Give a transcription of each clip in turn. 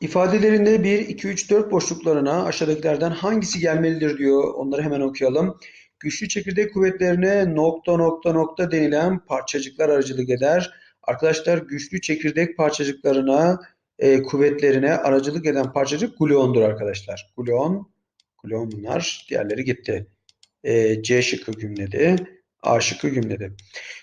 İfadelerinde 1, 2, 3, 4 boşluklarına aşağıdakilerden hangisi gelmelidir diyor. Onları hemen okuyalım. Güçlü çekirdek kuvvetlerine nokta nokta nokta denilen parçacıklar aracılık eder. Arkadaşlar güçlü çekirdek parçacıklarına e, kuvvetlerine aracılık eden parçacık gluondur arkadaşlar. Gluon, gluon bunlar. Diğerleri gitti. E, C şıkkı gümledi. A şıkkı gümledi.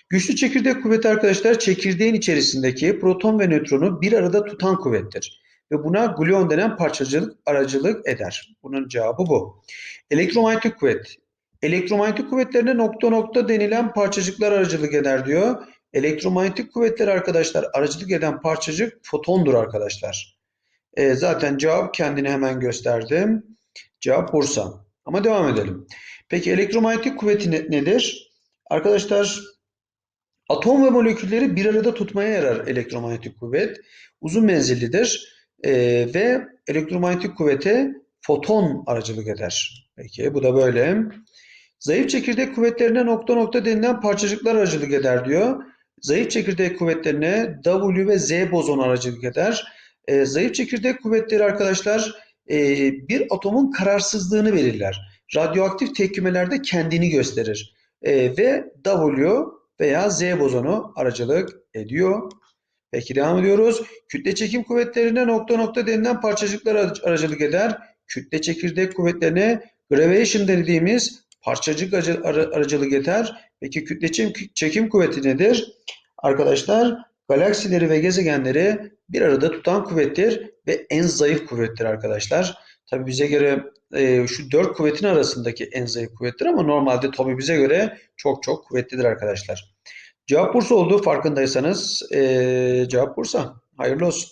Güçlü çekirdek kuvveti arkadaşlar çekirdeğin içerisindeki proton ve nötronu bir arada tutan kuvvettir. Ve buna gluon denen parçacık aracılık eder. Bunun cevabı bu. Elektromanyetik kuvvet. Elektromanyetik kuvvetlerine nokta nokta denilen parçacıklar aracılık eder diyor. Elektromanyetik kuvvetler arkadaşlar aracılık eden parçacık fotondur arkadaşlar. E, zaten cevap kendini hemen gösterdim. Cevap Bursa. Ama devam edelim. Peki elektromanyetik kuvveti ne- nedir? Arkadaşlar atom ve molekülleri bir arada tutmaya yarar elektromanyetik kuvvet. Uzun menzillidir e, ve elektromanyetik kuvvete foton aracılık eder. Peki bu da böyle. Zayıf çekirdek kuvvetlerine nokta nokta denilen parçacıklar aracılık eder diyor. Zayıf çekirdek kuvvetlerine W ve Z bozon aracılık eder. E, zayıf çekirdek kuvvetleri arkadaşlar e, bir atomun kararsızlığını belirler. Radyoaktif tepkimelerde kendini gösterir. E, ve W veya Z bozonu aracılık ediyor. Peki devam ediyoruz. Kütle çekim kuvvetlerine nokta nokta denilen parçacıklar ar- aracılık eder. Kütle çekirdek kuvvetlerine gravitation dediğimiz parçacık aracı- ara- aracılık eder. Peki kütle çekim, kuvveti nedir? Arkadaşlar galaksileri ve gezegenleri bir arada tutan kuvvettir ve en zayıf kuvvettir arkadaşlar. Tabii bize göre e, şu dört kuvvetin arasındaki en zayıf kuvvettir ama normalde tabii bize göre çok çok kuvvetlidir arkadaşlar. Cevap Bursa olduğu farkındaysanız e, cevap Bursa. Hayırlı olsun.